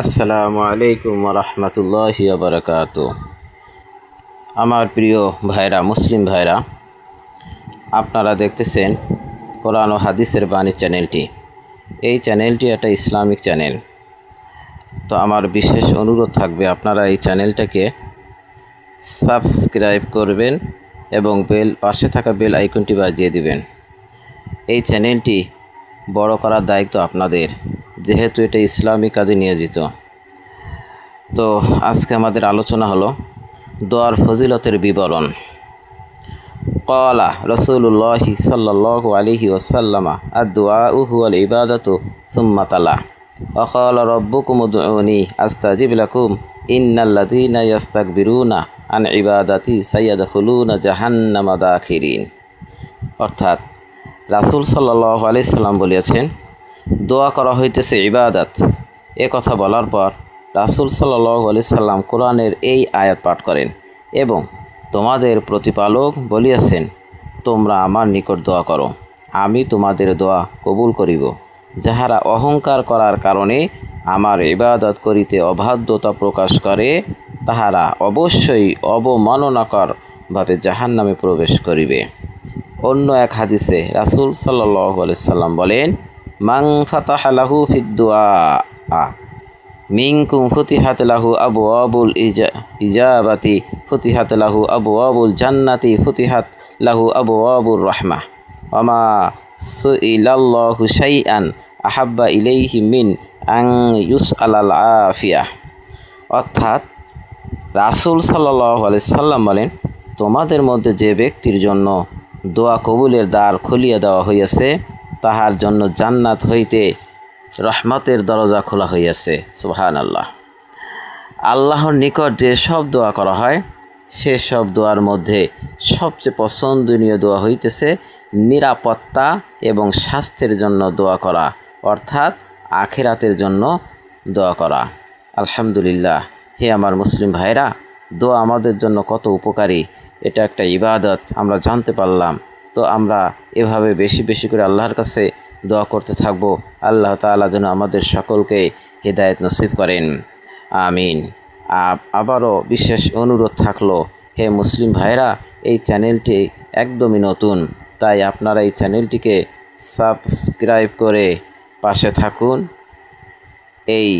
আসসালামু আলাইকুম রহমতুল্লাহি বারকাত আমার প্রিয় ভাইরা, মুসলিম ভাইরা, আপনারা দেখতেছেন কোরআন ও হাদিসের বাণী চ্যানেলটি। এই চ্যানেলটি একটা ইসলামিক চ্যানেল। তো আমার বিশেষ অনুরোধ থাকবে, আপনারা এই চ্যানেলটাকে সাবস্ক্রাইব করবেন এবং বেল, পাশে থাকা বেল আইকনটি বাজিয়ে দিবেন। এই চ্যানেলটি বড় করার দায়িত্ব আপনাদের। যেহেতু এটা ইসলামিক কাজে নিয়োজিত। তো আজকে আমাদের আলোচনা হলো দোয়ার ফজিলতের বিবরণ। কলা রসুল্লাহি সাল্লাহ আলিহি ওসাল্লামা আর দোয়া উহু আল ইবাদতু সুম্মাতালা অকল রব্বুকুম উদউনি আস্তাজিব লাকুম ইয়াস্তাকবিরুনা আন ইবাদাতি সাইয়াদখুলুনা জাহান্নামা দাখিরিন। অর্থাৎ রাসুল সাল্লাহ আলাইহি সাল্লাম বলিয়াছেন দোয়া করা হইতেছে ইবাদত। এ কথা বলার পর রাসূল আলাইহি সাল্লাম কোরআনের এই আয়াত পাঠ করেন এবং তোমাদের প্রতিপালক বলিয়াছেন, তোমরা আমার নিকট দোয়া করো, আমি তোমাদের দোয়া কবুল করিব। যাহারা অহংকার করার কারণে আমার ইবাদত করিতে অবাধ্যতা প্রকাশ করে, তাহারা অবশ্যই অবমাননাকরভাবে জাহান নামে প্রবেশ করিবে। অন্য এক হাদিসে রাসূল সাল্লাহ সাল্লাম বলেন মাং ফাতাহ লাহু ফিদ্দুয়া মিংকুম ফুতিহাত লাহু আবু আবুল ইজা ইজাবাতি ফুতিহাত লাহু আবু আবুল জান্নাতি ফুতিহাত লাহু আবু আবুর রহমা অমা সুইলাল্লাহু শাইআন আহাব্বা ইলাইহি মিন আং ইউস আলাল আফিয়া। অর্থাৎ রাসূল সাল্লাহ সাল্লাম বলেন, তোমাদের মধ্যে যে ব্যক্তির জন্য দোয়া কবুলের দ্বার খুলিয়া দেওয়া হইয়াছে তাহার জন্য জান্নাত হইতে রহমতের দরজা খোলা হইয়াছে সুহান আল্লাহ আল্লাহর নিকট যে সব দোয়া করা হয়, সে সব দোয়ার মধ্যে সবচেয়ে পছন্দনীয় দোয়া হইতেছে নিরাপত্তা এবং স্বাস্থ্যের জন্য দোয়া করা, অর্থাৎ আখেরাতের জন্য দোয়া করা। আলহামদুলিল্লাহ, হে আমার মুসলিম ভাইরা, দোয়া আমাদের জন্য কত উপকারী, এটা একটা ইবাদত, আমরা জানতে পারলাম। তো আমরা এভাবে বেশি বেশি করে আল্লাহর কাছে দোয়া করতে থাকব। আল্লাহ তাআলা যেন আমাদের সকলকে হৃদায়ত নসিব করেন। আমিন। আবারও বিশেষ অনুরোধ থাকল, হে মুসলিম ভাইরা এই চ্যানেলটি একদমই নতুন, তাই আপনারা এই চ্যানেলটিকে সাবস্ক্রাইব করে পাশে থাকুন। এই